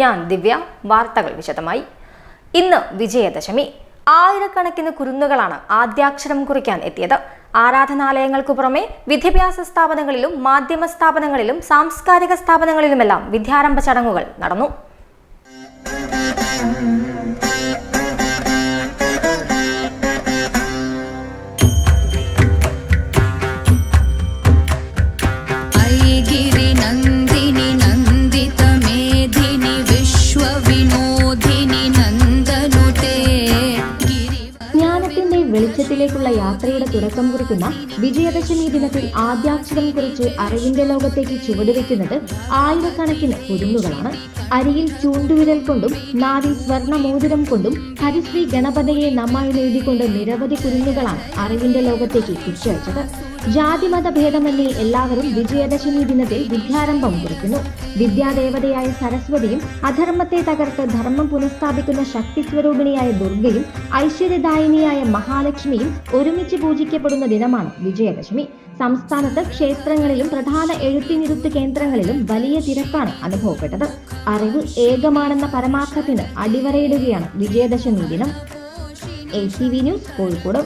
ഞാൻ ദിവ്യ വാർത്തകൾ വിശദമായി. ഇന്ന് വിജയദശമി. ആയിരക്കണക്കിന് കുരുന്നുകളാണ് ആദ്യാക്ഷരം കുറിക്കാൻ എത്തിയത്. ആരാധനാലയങ്ങൾക്കു പുറമെ വിദ്യാഭ്യാസ സ്ഥാപനങ്ങളിലും മാധ്യമ സ്ഥാപനങ്ങളിലും സാംസ്കാരിക സ്ഥാപനങ്ങളിലുമെല്ലാം വിദ്യാരംഭ ചടങ്ങുകൾ നടന്നു. give വെളിച്ചത്തിലേക്കുള്ള യാത്രയുടെ തുടക്കം കുറിക്കുന്ന വിജയദശമി ദിനത്തിൽ ആദ്യാക്ഷരം കുറിച്ച് അറിവിന്റെ ലോകത്തേക്ക് ചുവടുവെക്കുന്നത് ആയിരക്കണക്കിന് കുരുന്നുകളാണ്. അരിയിൽ ചൂണ്ടുവിരൽ കൊണ്ടും നാവിൽ സ്വർണമോതിരം കൊണ്ടും ഹരിശ്രീ ഗണപതയെ നമ്മായിൽ എഴുതിക്കൊണ്ട് നിരവധി കുരുന്നുകളാണ് അറിവിന്റെ ലോകത്തേക്ക് തിരിച്ചയച്ചത് ജാതിമത ഭേദമന്യേ എല്ലാവരും വിജയദശമി ദിനത്തിൽ വിദ്യാരംഭം കുറിക്കുന്നു. വിദ്യാദേവതയായ സരസ്വതിയും അധർമ്മത്തെ തകർത്ത് ധർമ്മം പുനഃസ്ഥാപിക്കുന്ന ശക്തി സ്വരൂപിണിയായ ദുർഗയും ഐശ്വര്യദായിനിയായ മഹാലക്ഷ്മിയും ഒരുമിച്ച് പൂജിക്കപ്പെടുന്ന ദിനമാണ് വിജയദശമി. സംസ്ഥാനത്ത് ക്ഷേത്രങ്ങളിലും പ്രധാന എഴുത്തിനിരുത്ത് കേന്ദ്രങ്ങളിലും വലിയ തിരക്കാണ് അനുഭവപ്പെട്ടത്. അറിവ് ഏകമാണെന്ന പരമാർത്ഥത്തിന് അടിവരയിടുകയാണ് വിജയദശമി ദിനം. A T V news Kozhikode.